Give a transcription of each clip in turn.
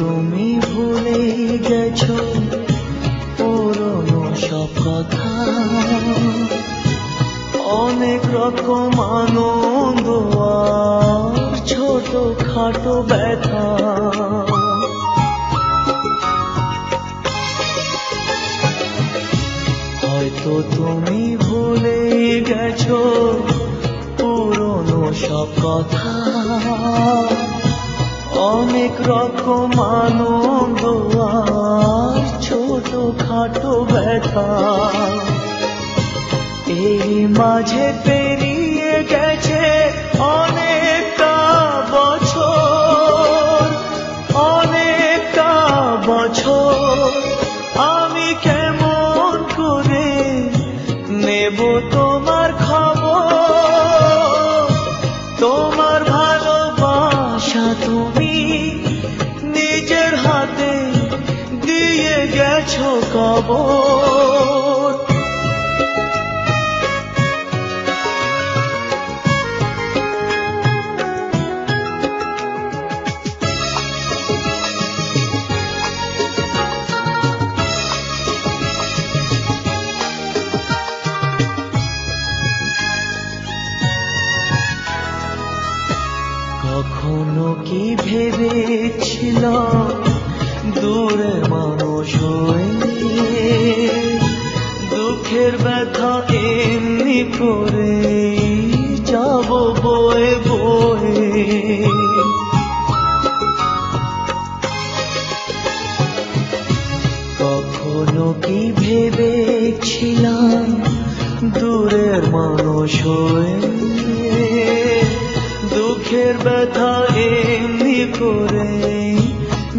তুমি ভুলে গেছো, পুরনো সব কথা। অনেক রকম আনন্দ ছোট খাটো ব্যথা। হয়তো তুমি ভুলে গেছো, পুরনো সব কথা। অনেক রকম আনন্দ আর ছোট খাটো ব্যথা। এই মাঝে পেরিয়ে গেছে অনেকটা বছর অনেকটা বছর। আমি কেমন করে নেব তোমার কবর। কখনো কি ভেবেছিল দূরে মানুষ করে যাব বয়ে বয়ে। কখনো কি ভেবেছিলাম দূরের মানুষ হয়ে? দুঃখের ব্যথা এমনি করে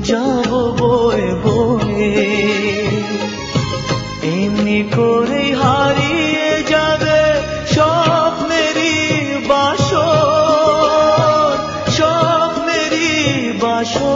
যাব বয়ে বয়ে। এমনি করে হারিয়ে আসো